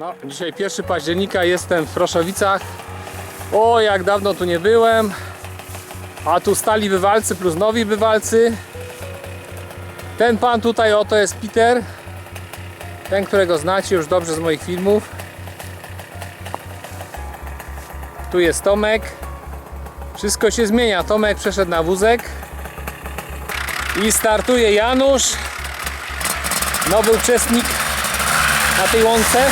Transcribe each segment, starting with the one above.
No, dzisiaj 1 października jestem w Proszowicach. O, jak dawno tu nie byłem. A tu stali bywalcy plus nowi bywalcy. Ten pan tutaj, oto jest Peter. Ten, którego znacie już dobrze z moich filmów. Tu jest Tomek. Wszystko się zmienia. Tomek przeszedł na wózek. I startuje Janusz. Nowy uczestnik na tej łące.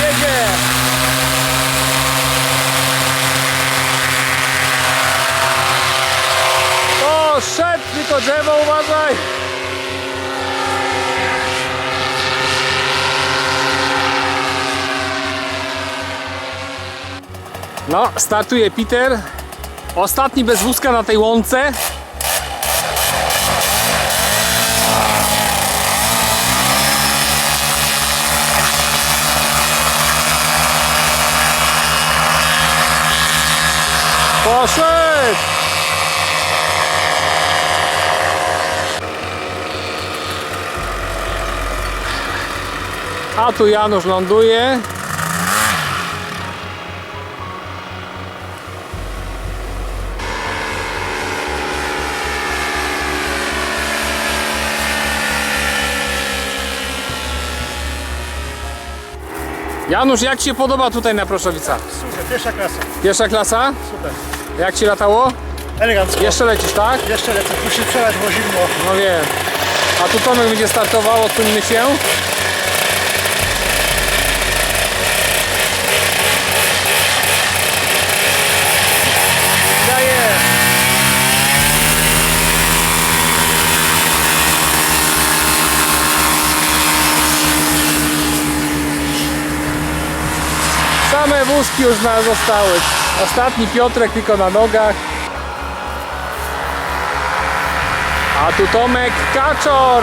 Jedzie! O, szedł, tylko drzewo, uważaj! No, startuje Peter. Ostatni bez wózka na tej łące. Poszedł! A tu Janusz ląduje. Janusz, jak Ci się podoba tutaj na Proszowicach? Super, pierwsza klasa. Pierwsza klasa? Super. Jak Ci latało? Elegancko. Jeszcze lecisz, tak? Jeszcze lecę. Musi przelać, bo zimno. No wiem. A tu Tomek będzie startował, odsuńmy się. Wózki już na zostały. Ostatni Piotrek tylko na nogach. A tu Tomek Kaczor.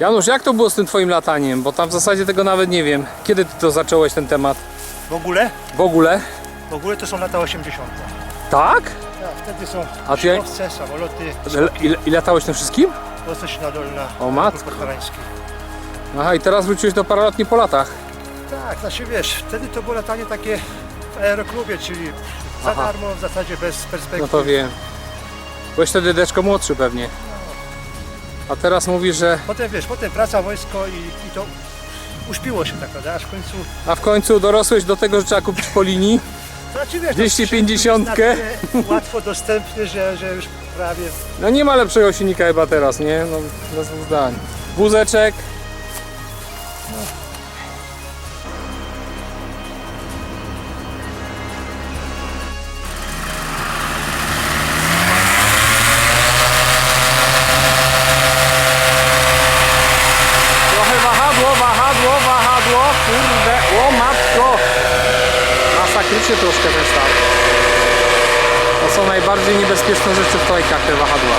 Janusz, jak to było z tym twoim lataniem? Bo tam w zasadzie tego nawet nie wiem. Kiedy ty to zacząłeś ten temat? W ogóle? W ogóle? W ogóle to są lata 80. Tak? Wtedy są A ty śmigłowce, samoloty, Że- I, i latałeś tym wszystkim? Łososina Dolna, O matko. Podhalański. Aha, i teraz wróciłeś do paroletni po latach. Tak, znaczy wiesz, wtedy to było latanie takie w aeroklubie, czyli za Aha. darmo, w zasadzie bez perspektyw. No to wiem. Byłeś wtedy deczko młodszy pewnie. A teraz mówisz, że... Potem wiesz, potem praca, wojsko i, i to uśpiło się tak, prawda? Aż w końcu A w końcu dorosłeś do tego, że trzeba kupić po linii. Znaczy wiesz, 250. to jest na tyle łatwo dostępny, że, że już prawie No nie ma lepszego silnika chyba teraz, nie? No bez zdań. Wózeczek. Najbardziej niebezpieczne rzeczy w trojkach, te wahadła.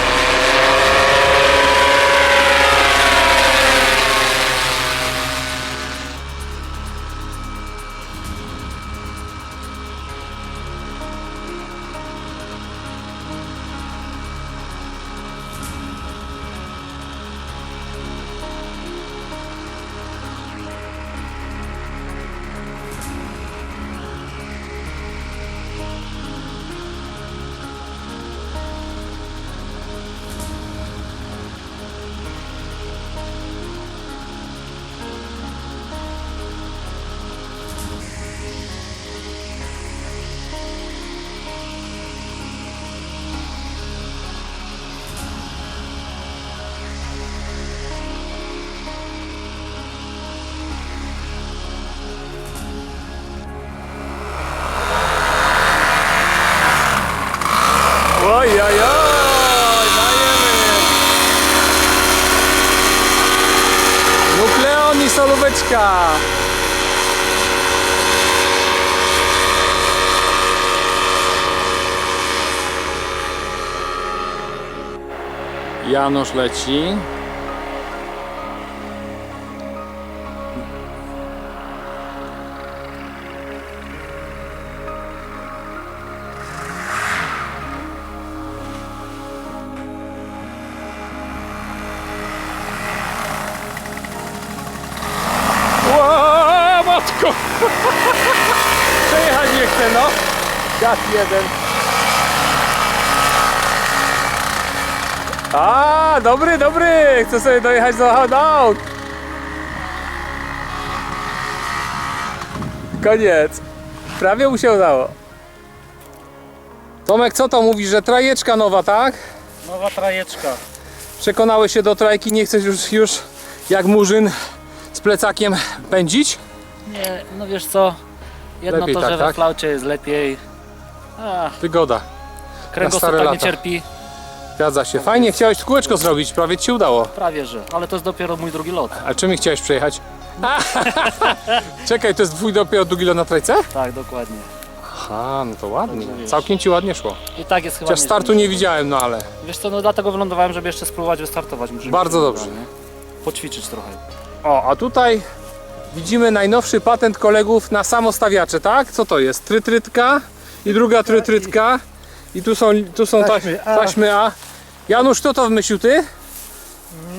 Solóweczka. Janusz leci. jeden, no. Gaz jeden. A, dobry, dobry. Chcę sobie dojechać do Hanaut. Koniec. Prawie mu się udało. Tomek, co to mówisz, że trajeczka nowa, tak? Nowa trajeczka. Przekonałeś się do trajki, nie chcesz już, już jak murzyn z plecakiem pędzić? Nie, no wiesz co? Jedno Lepiej to, tak, że tak? we flaucie jest lepiej. A, Wygoda. kręgosłup stare tak nie lata. cierpi. Zgadza się. Fajnie, chciałeś kółeczko zrobić, prawie ci się udało. Prawie że. Ale to jest dopiero mój drugi lot. A czym chciałeś przejechać? Czekaj, to jest twój dopiero drugi lot na trajce? Tak, dokładnie. Aha, no to ładnie. Całkiem ci ładnie szło. I tak jest chyba. Chociaż nie- startu nie widziałem, no ale Wiesz co, no dlatego wylądowałem, żeby jeszcze spróbować wystartować. Bardzo się dobrze. nie? Poćwiczyć trochę. O, a tutaj widzimy najnowszy patent kolegów na samostawiacze, tak? Co to jest? Trytrytka i druga trytrytka. I tu są, tu są taśmy, A. taśmy A. Janusz, kto to wymyślił? Ty?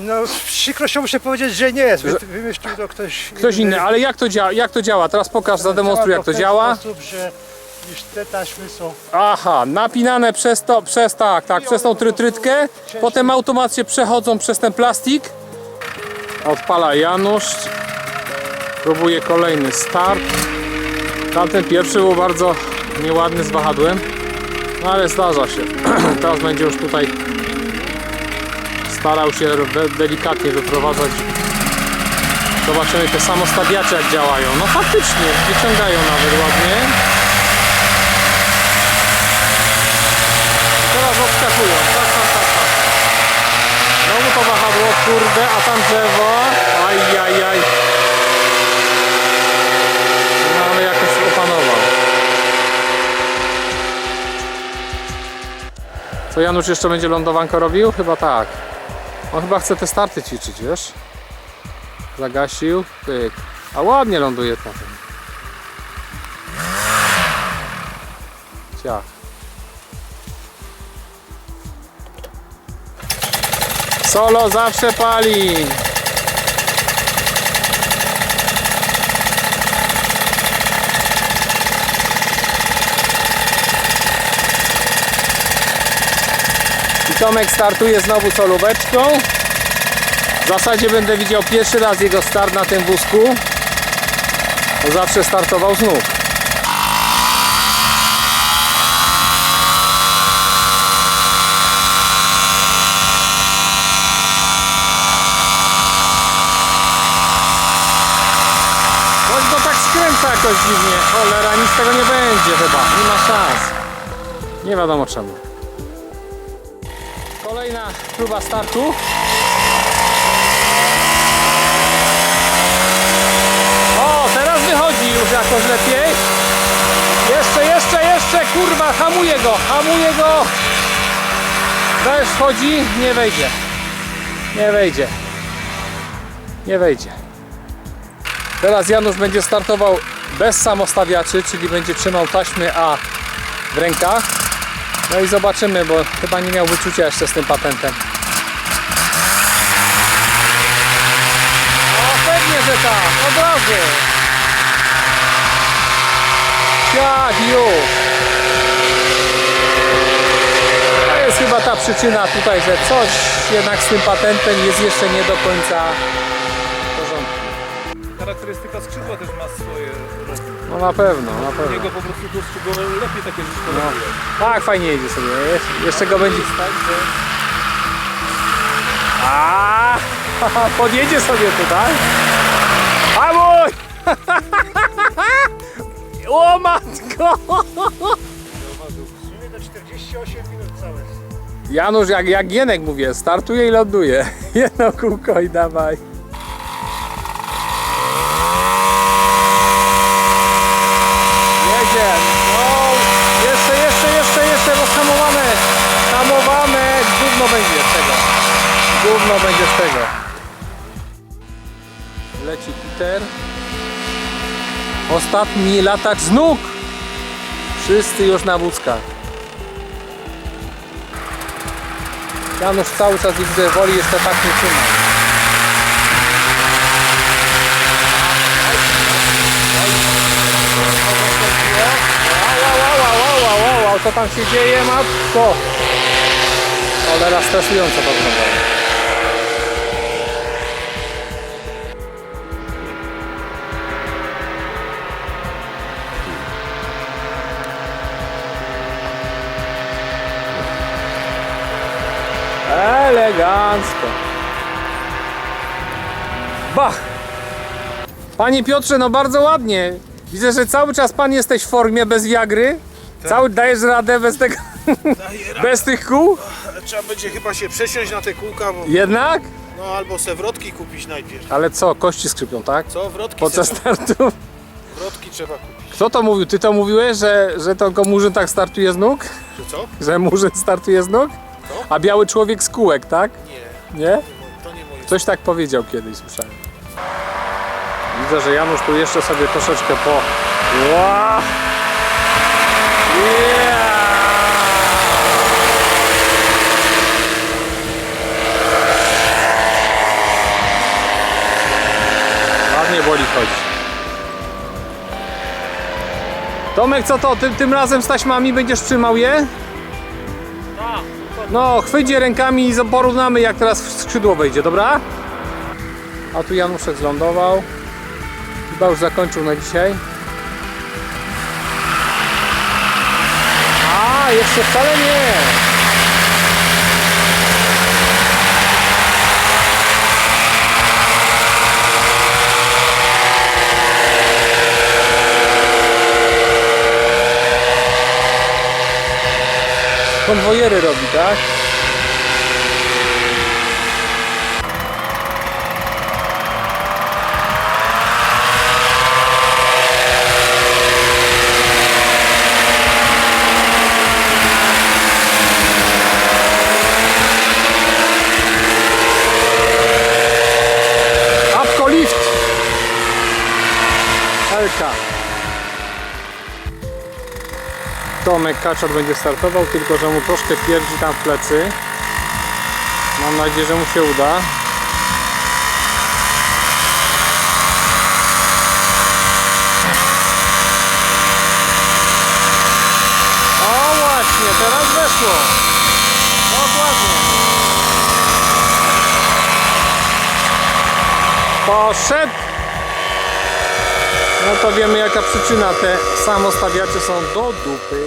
No, z przykrością muszę powiedzieć, że nie. Wy, wymyślił to ktoś, Ktoś inny, ale jak to działa? Jak to działa? Teraz pokaż, zademonstruj jak to w ten działa. sposób, że iż te taśmy są Aha, napinane przez to, przez tak, tak, przez tą trytrytkę. Potem automatycznie przechodzą przez ten plastik. Odpala Janusz. Próbuje kolejny start. Tamten pierwszy był bardzo nieładny z wahadłem. No ale zdarza się. Teraz będzie już tutaj starał się de- delikatnie wyprowadzać. Zobaczymy te samostawiacze jak działają. No faktycznie, wyciągają nawet ładnie. Teraz odskakują. Tak, tak, tak, tak. Znowu to wahadło, kurde, a tam drzewo. Aj, aj, aj. No ale jakoś opanował. Co Janusz jeszcze będzie lądowanko robił? Chyba tak. On chyba chce te starty ćwiczyć, wiesz? Zagasił, pyk. A ładnie ląduje na tym. Ciach. Solo zawsze pali. Tomek startuje znowu solóweczką. W zasadzie będę widział pierwszy raz jego start na tym wózku. Zawsze startował go tak skręca jakoś dziwnie. Cholera, nic z tego nie będzie chyba. Nie ma szans. Nie wiadomo czemu. Kolejna próba startu. O, teraz wychodzi już jakoś lepiej. Jeszcze, jeszcze, jeszcze, kurwa, hamuje go, hamuje go. Też wchodzi, nie wejdzie. Nie wejdzie. Nie wejdzie. Teraz Janusz będzie startował bez samostawiaczy, czyli będzie trzymał taśmy A w rękach. No i zobaczymy, bo chyba nie miał wyczucia jeszcze z tym patentem. O, pewnie, że tak, od razu. Jak już. To jest chyba ta przyczyna tutaj, że coś jednak z tym patentem jest jeszcze nie do końca w porządku. Charakterystyka skrzydła też ma swoje rozy. No na pewno, na pewno. Jego po prostu do skrzydła lepiej takie rzeczy No. Tak, fajnie jedzie sobie. Jesz- Jeszcze go będzie. Tak, że A, podjedzie sobie tutaj. Hamuj! O matko! do 48 minut całe. Janusz, jak, jak Gienek mówię, startuje i ląduje. Jedno kółko i dawaj. Jedzie. No, jeszcze, jeszcze, jeszcze, jeszcze, bo hamowane. Hamowane. Gówno będzie z tego. Gówno będzie z tego. Leci Peter. Ostatni latacz z nóg. Wszyscy już na wózkach. Janusz cały czas widzę woli jeszcze tak nie trzymać. co tam się dzieje, matko. Cholera, stresująco to wygląda. Elegancko. Bach! Panie Piotrze, no bardzo ładnie. Widzę, że cały czas pan jesteś w formie bez wiagry. Cały dajesz radę bez tego, bez tych kół? Trzeba będzie chyba się przesiąść na te kółka, bo, Jednak? no albo se wrotki kupić najpierw. Ale co, kości skrzypią, tak? Co? Wrotki, Podczas se, startu. wrotki trzeba kupić. Kto to mówił? Ty to mówiłeś, że, że to Murzyn tak startuje z nóg? Czy co? Że Murzyn startuje z nóg? A biały człowiek z kółek, tak? Nie, Nie? to nie moje. Ktoś tak powiedział kiedyś, słyszałem. Widzę, że Janusz tu jeszcze sobie troszeczkę po... Ła! Yeah! Ładnie boli chodzi. Tomek, co to? Ty, tym razem z taśmami będziesz trzymał je? No, chwyć je rękami i porównamy jak teraz w skrzydło wejdzie, dobra? A tu Januszek zlądował. Chyba już zakończył na dzisiaj. A, jeszcze wcale nie. Konwojery robi, tak? Apko. Tomek Kaczor będzie startował, tylko że mu troszkę pierdzi tam w plecy. Mam nadzieję, że mu się uda. O właśnie, teraz weszło. Dokładnie. Poszedł. No to wiemy jaka przyczyna. Te samostawiacze są do dupy.